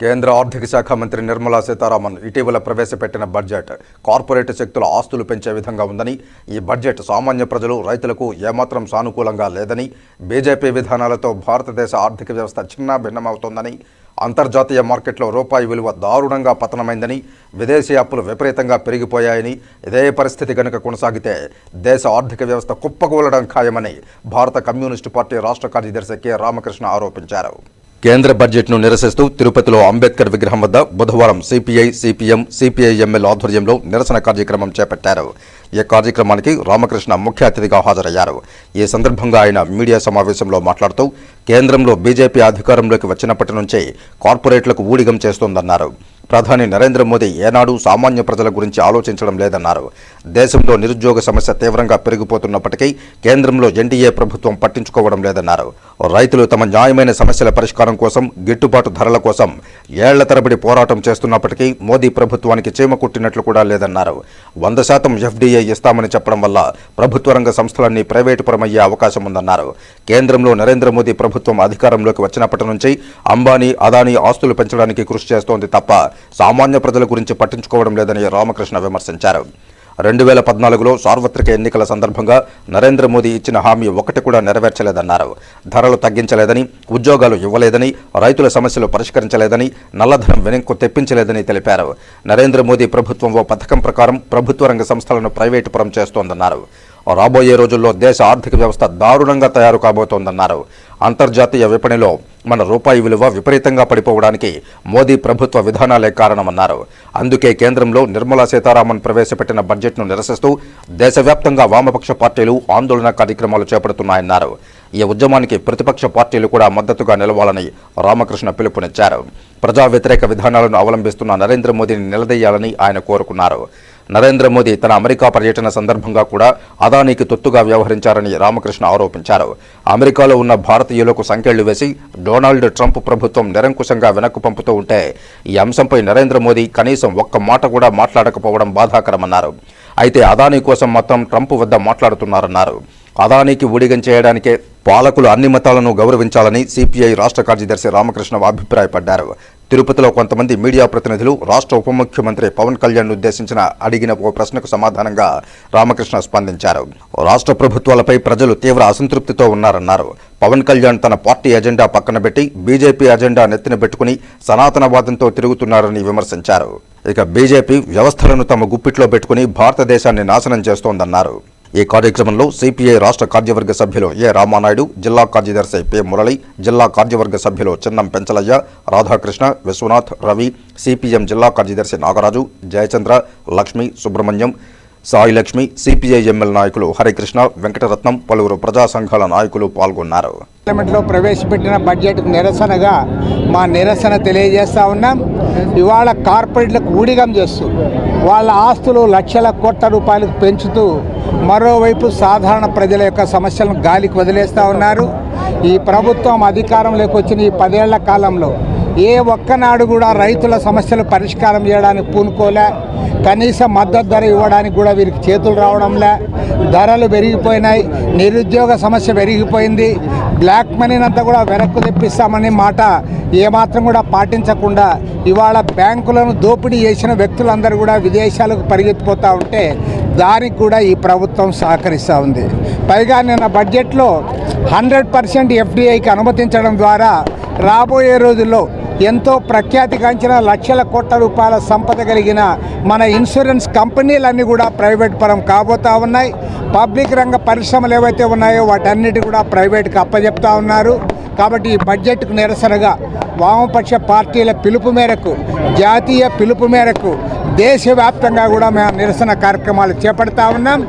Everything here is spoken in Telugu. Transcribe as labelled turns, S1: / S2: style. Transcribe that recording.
S1: కేంద్ర ఆర్థిక శాఖ మంత్రి నిర్మలా సీతారామన్ ఇటీవల ప్రవేశపెట్టిన బడ్జెట్ కార్పొరేట్ శక్తుల ఆస్తులు పెంచే విధంగా ఉందని ఈ బడ్జెట్ సామాన్య ప్రజలు రైతులకు ఏమాత్రం సానుకూలంగా లేదని బీజేపీ విధానాలతో భారతదేశ ఆర్థిక వ్యవస్థ చిన్న భిన్నమవుతోందని అంతర్జాతీయ మార్కెట్లో రూపాయి విలువ దారుణంగా పతనమైందని విదేశీ అప్పులు విపరీతంగా పెరిగిపోయాయని ఇదే పరిస్థితి గనుక కొనసాగితే దేశ ఆర్థిక వ్యవస్థ కుప్పకూలడం ఖాయమని భారత కమ్యూనిస్టు పార్టీ రాష్ట్ర కార్యదర్శి కె. రామకృష్ణ ఆరోపించారు. కేంద్ర బడ్జెట్ను నిరసిస్తూ తిరుపతిలో అంబేద్కర్ విగ్రహం వద్ద బుధవారం సిపిఐ సిపిఎం సిపిఐ ఎంఎల్ ఆధ్వర్యంలో నిరసన కార్యక్రమం చేపట్టారు. ఈ కార్యక్రమానికి రామకృష్ణ ముఖ్య అతిథిగా హాజరయ్యారు. ఈ సందర్భంగా ఆయన మీడియా సమావేశంలో మాట్లాడుతూ కేంద్రంలో బీజేపీ అధికారంలోకి వచ్చినప్పటి నుంచే కార్పొరేట్లకు ఊడిగం చేస్తోందన్నారు. ప్రధాని నరేంద్ర మోదీ ఏనాడు సామాన్య ప్రజల గురించి ఆలోచించడం లేదన్నారు. దేశంలో నిరుద్యోగ సమస్య తీవ్రంగా పెరిగిపోతున్నప్పటికీ కేంద్రంలో ఎన్డీఏ ప్రభుత్వం పట్టించుకోవడం లేదన్నారు. రైతులు తమ న్యాయమైన సమస్యల పరిష్కారం కోసం గిట్టుబాటు ధరల కోసం ఏళ్ళ తరబడి పోరాటం చేస్తున్నప్పటికీ మోదీ ప్రభుత్వానికి చీమ కుట్టినట్లు కూడా లేదన్నారు. వంద శాతం ఎఫ్డీఏ ఇస్తామని చెప్పడం వల్ల ప్రభుత్వ రంగ సంస్థలన్నీ ప్రైవేటు పరమయ్యే అవకాశం ఉందన్నారు. కేంద్రంలో నరేంద్ర మోదీ ప్రభుత్వం అధికారంలోకి వచ్చినప్పటి నుంచి అంబానీ అదానీ ఆస్తులు పెంచడానికి కృషి చేస్తోంది తప్ప సామాన్య ప్రజల గురించి పట్టించుకోవడం లేదని రామకృష్ణ విమర్శించారు. రెండు వేల పద్నాలుగులో సార్వత్రిక ఎన్నికల సందర్భంగా నరేంద్ర మోదీ ఇచ్చిన హామీ ఒకటి కూడా నెరవేర్చలేదన్నారు. ధరలు తగ్గించలేదని ఉద్యోగాలు ఇవ్వలేదని రైతుల సమస్యలు పరిష్కరించలేదని నల్లధనం వెనక్కు తెప్పించలేదని తెలిపారు. నరేంద్ర మోదీ ప్రభుత్వం ఓ పథకం ప్రకారం ప్రభుత్వ రంగ సంస్థలను ప్రైవేటు పరం చేస్తోందన్నారు. రాబోయే రోజుల్లో దేశ ఆర్థిక వ్యవస్థ దారుణంగా తయారు కాబోతోందన్నారు. అంతర్జాతీయ విపణిలో మన రూపాయి విలువ విపరీతంగా పడిపోవడానికి మోదీ ప్రభుత్వ విధానాలే కారణమన్నారు. అందుకే కేంద్రంలో నిర్మలా సీతారామన్ ప్రవేశపెట్టిన బడ్జెట్ను నిరసిస్తూ దేశవ్యాప్తంగా వామపక్ష పార్టీలు ఆందోళన కార్యక్రమాలు చేపడుతున్నాయన్నారు. ఈ ఉద్యమానికి ప్రతిపక్ష పార్టీలు కూడా మద్దతుగా నిలవాలని రామకృష్ణ పిలుపునిచ్చారు. ప్రజా వ్యతిరేక విధానాలను అవలంబిస్తున్న నరేంద్ర మోదీని నిలదీయాలని ఆయన కోరుకున్నారు. నరేంద్ర మోదీ తన అమెరికా పర్యటన సందర్భంగా కూడా అదానీకి తొత్తుగా వ్యవహరించారని రామకృష్ణ ఆరోపించారు. అమెరికాలో ఉన్న భారతీయులకు సంకెళ్ళు వేసి డొనాల్డ్ ట్రంప్ ప్రభుత్వం నిరంకుశంగా వెనక్కు పంపుతూ ఉంటే ఈ అంశంపై నరేంద్ర మోదీ కనీసం ఒక్క మాట కూడా మాట్లాడకపోవడం బాధాకరమన్నారు. అయితే అదానీ కోసం మాత్రం ట్రంప్ వద్ద మాట్లాడుతున్నారన్నారు. అదానీకి ఊడిగం చేయడానికే పాలకులు అన్ని మతాలను గౌరవించాలని సిపిఐ రాష్ట్ర కార్యదర్శి రామకృష్ణ అభిప్రాయపడ్డారు. తిరుపతిలో కొంతమంది మీడియా ప్రతినిధులు రాష్ట్ర ఉప ముఖ్యమంత్రి పవన్ కళ్యాణ్ ఉద్దేశించిన అడిగిన ఓ ప్రశ్నకు సమాధానంగా రామకృష్ణ స్పందించారు. రాష్ట్ర ప్రభుత్వాలపై ప్రజలు తీవ్ర అసంతృప్తితో ఉన్నారన్నారు. పవన్ కళ్యాణ్ తన పార్టీ ఎజెండా పక్కన పెట్టి బీజేపీ అజెండా నెత్తిన పెట్టుకుని సనాతనవాదంతో తిరుగుతున్నారని విమర్శించారు. ఇక బీజేపీ వ్యవస్థలను తమ గుప్పిట్లో పెట్టుకుని భారతదేశాన్ని నాశనం చేస్తోందన్నారు. ఈ కార్యక్రమంలో సిపిఐ రాష్ట్ర కార్యవర్గ సభ్యులు ఏ రామానాయుడు జిల్లా కార్యదర్శి పి మురళి జిల్లా కార్యవర్గ సభ్యులు చిన్నం పెంచలయ్య రాధాకృష్ణ విశ్వనాథ్ రవి సిపిఎం జిల్లా కార్యదర్శి నాగరాజు జయచంద్ర లక్ష్మి సుబ్రహ్మణ్యం సాయి లక్ష్మి సిపిఐ ఎమ్మెల్యే నాయకులు హరికృష్ణ వెంకటరత్నం పలువురు ప్రజా సంఘాల నాయకులు పాల్గొన్నారు.
S2: పార్లమెంట్లో ప్రవేశపెట్టిన బడ్జెట్ నిరసనగా మా నిరసన తెలియజేస్తా ఉన్నాం. ఇవాళ కార్పొరేట్లకు ఊడిగం చేస్తూ వాళ్ళ ఆస్తులు లక్షల కోట్ల రూపాయలకు పెంచుతూ మరోవైపు సాధారణ ప్రజల యొక్క సమస్యలను గాలికి వదిలేస్తూ ఉన్నారు. ఈ ప్రభుత్వం అధికారంలోకి వచ్చిన ఈ పదేళ్ళ కాలంలో ఏ ఒక్కనాడు కూడా రైతుల సమస్యలు పరిష్కారం చేయడానికి పూనుకోలే. కనీస మద్దతు ధర ఇవ్వడానికి కూడా వీరికి చేతులు రావడంలే. ధరలు పెరిగిపోయినాయి. నిరుద్యోగ సమస్య పెరిగిపోయింది. బ్లాక్ మనీని అంతా కూడా వెనక్కు తెప్పిస్తామనే మాట ఏమాత్రం కూడా పాటించకుండా ఇవాళ బ్యాంకులను దోపిడీ చేసిన వ్యక్తులందరూ కూడా విదేశాలకు పరిగెత్తిపోతూ ఉంటే దానికి కూడా ఈ ప్రభుత్వం సహకరిస్తూ ఉంది. పైగా నిన్న బడ్జెట్లో హండ్రెడ్ పర్సెంట్ ఎఫ్డిఐకి అనుమతించడం ద్వారా రాబోయే రోజుల్లో ఎంతో ప్రఖ్యాతిగాంచిన లక్షల కోట్ల రూపాయల సంపద కలిగిన మన ఇన్సూరెన్స్ కంపెనీలన్నీ కూడా ప్రైవేట్ పరం కాబోతా ఉన్నాయి. పబ్లిక్ రంగ పరిశ్రమలు ఏవైతే ఉన్నాయో వాటన్నిటి కూడా ప్రైవేట్కి అప్పజెప్తా ఉన్నారు. కాబట్టి ఈ బడ్జెట్కు నిరసనగా వామపక్ష పార్టీల పిలుపు మేరకు జాతీయ పిలుపు మేరకు దేశవ్యాప్తంగా కూడా మేము నిరసన కార్యక్రమాలు చేపడతా ఉన్నాం.